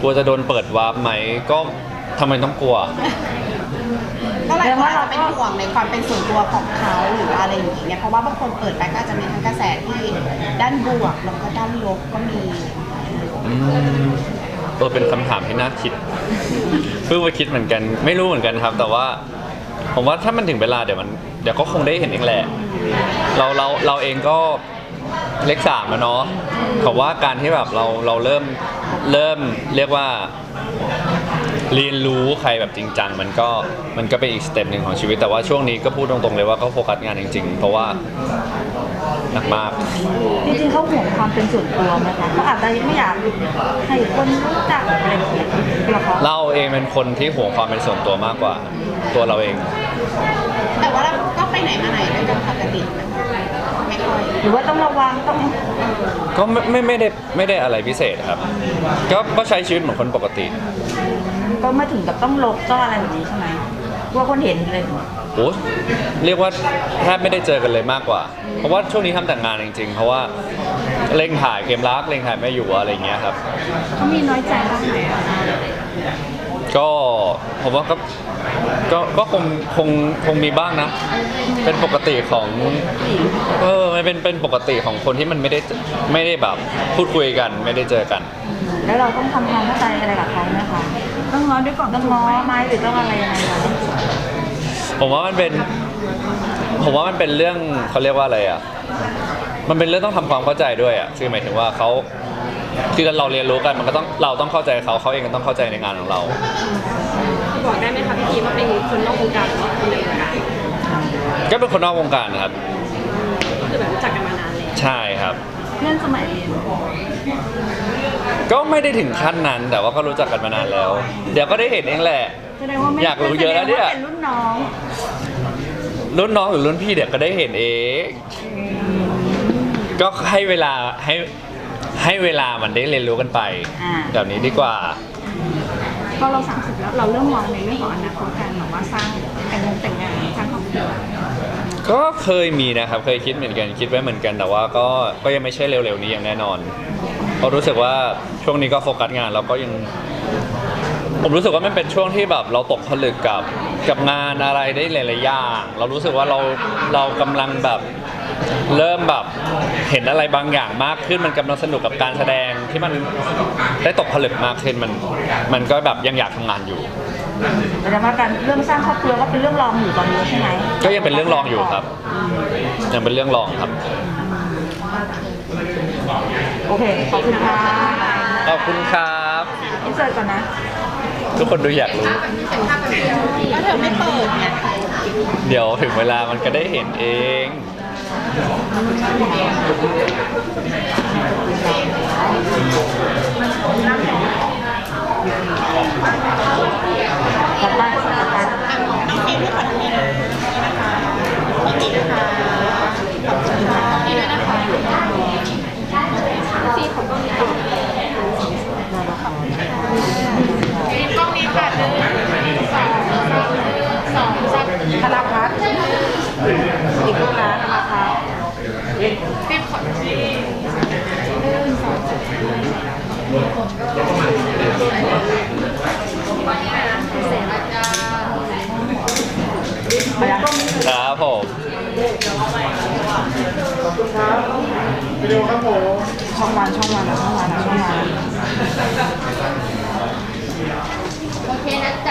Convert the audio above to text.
กลัวจะโดนเปิดวาร์ปไหมก็ทำไมต้องกลัว ก็หลายคนอาจจะเป็นห่วงในความเป็นส่วนตัวของเขาหรืออะไรอย่างเงี้ยเพราะว่าบางคนเปิดไปก็อาจจะมีทั้งกระแสที่ด้านบวกแล้วก็ด้านลบก็มี อืมเออเป็นคำถามที่น่าคิด เพิ่งมาคิดเหมือนกัน ไม่รู้เหมือนกันครับ แต่ว่า ผมว่าถ้ามันถึงเวลาเดี๋ยวมันเดี๋ยวก็คงได้เห็นเองแหละ เราเราเราเองก็เลขสามแล้วเนาะผมว่าการที่แบบเราเราเริ่ม เริ่มเรียกว่าเรียนรู้ใครแบบจริงจังมันก็มันก็เป็นอีกสเต็ปหนึ่งของชีวิตแต่ว่าช่วงนี้ก็พูดตรงๆเลยว่าก็โฟกัสงานจริง ๆ เพราะว่าหนักมาก จริงๆเขาห่วงความเป็นส่วนตัวไหมคะเขาอาจจะไม่อยากให้คนรู้จักอะไรอย่างเงี้ยตัวเขาเราเองเป็นคนที่ห่วงความเป็นส่วนตัวมากกว่า ตัวเราเอง แต่ว่าเราก็ไปไหนมาไหนด้วยกันปกติไม่ค่อย หรือว่าต้องระวังต้องก็ไม่ไม่ไม่ได้ไม่ได้อะไรพิเศษครับ ก็ก็ใช้ชีวิตเหมือนคนปกติก็ไม่ถึงกับต้องลบต้องอะไรแบบนี้ใช่ไหมกลัว่าคนเห็นเลยโอ้เรียกว่าแทบไม่ได้เจอกันเลยมากกว่า เพราะว่าช่วงนี้ทำแต่งงานจริง ๆ เพราะว่าเร่งถ่ายเกมรักเร่งถ่ายแม่อยู่อะไรอย่างเงี้ยครับ เขามีน้อยใจบ้างไหมอะก็ ผมว่าก็ก็ก็คงคงคงมีบ้างนะ เป็นปกติของ เออมันเป็นเป็นปกติของคนที่มันไม่ได้ไม่ได้แบบพูดคุยกัน ไม่ได้เจอกัน แล้วเราต้องทำความเข้าใจอะไรกับเขาไหมคะต้องง้อด้วยก่อนต้องง้อไหมหรือต้องอะไรยังไงคะผมว่ามันเป็น ผมว่ามันเป็นเรื่องเขาเรียกว่าอะไรอะ มันเป็นเรื่องต้องทำความเข้าใจด้วยอะคือหมายถึงว่าเขา คือเราเรียนรู้กันมันก็ต้องเราต้องเข้าใจเขาเขาเองก็ต้องเข้าใจในงานของเรา บอกได้ไหมคะพี่ทีว่าเป็นคนนอกวงการหรือว่าคนในวงการก็เป็นคนนอกวงการนะครับ คือแบบรู้จักกันมานานแล้วใช่ครับ เพื่อนสมัยเรียนก็ไม่ได้ถึงขั้นนั้นแต่ว่าก็รู้จักกันมานานแล้ว เดี๋ยวก็ได้เห็นเองแหละ แสดงว่าไม่อยากรู้เยอะแล้วเนี่ย แสดงาเป็นรุ่นน้องรุ่นน้องหรือรุ่นพี่เดี๋ยวก็ได้เห็นเองก็ให้เวลาให้ ให้เวลามันได้เรียนรู้กันไปอ่า แบบนี้ดีกว่า พอเราสามสิบแล้วเราเริ่มมองในเรื่องของอนาคตการแบบว่าสร้างแต่งงานแต่งงานสร้างครอบครัวก็เคยมีนะครับ เคยคิดเหมือนกันคิดไว้เหมือนกันแต่ว่าก็ก็ยังไม่ใช่เร็วๆนี้อย่างแน่นอนเพราะรู้สึกว่าช่วงนี้ก็โฟกัสงานแล้วก็ยัง ผมรู้สึกว่ามันเป็นช่วงที่แบบเราตกผลึกกับกับงานอะไรได้หลายๆอย่างเรารู้สึกว่าเราเรากำลังแบบ เริ่มแบบเห็นอะไรบางอย่างมากขึ้นมันกำลังสนุกกับการแสดงที่มันได้ตกผลึกมากขึ้นมัน มันก็แบบยังอยากทำงานอยู่ แสดงว่าการเรื่องสร้างครอบครัวก็เป็นเรื่องรองอยู่ตอนนี้ใช่ไหมก็ยังเป็นเรื่องรองอยู่ครับ ยังเป็นเรื่องรองครับ โอเคขอบคุณค่ะขอบคุณครับ อินเสิร์ตก่อนนะ ทุกคนดูอยากรู้ก็เธอไม่เปิดไงเดี๋ยวถึงเวลามันก็ได้เห็นเอง กลับบ้านกลับบ้านน้องฟิล์มที่ขอตรงนี้นะ รีบขอที่หนึ่งสองสามสี่ครับผมขอบคุณครับวิดีโอครับผมช่องวันช่องวันนะช่องวันนะช่องวันโอเคนะจ๊ะ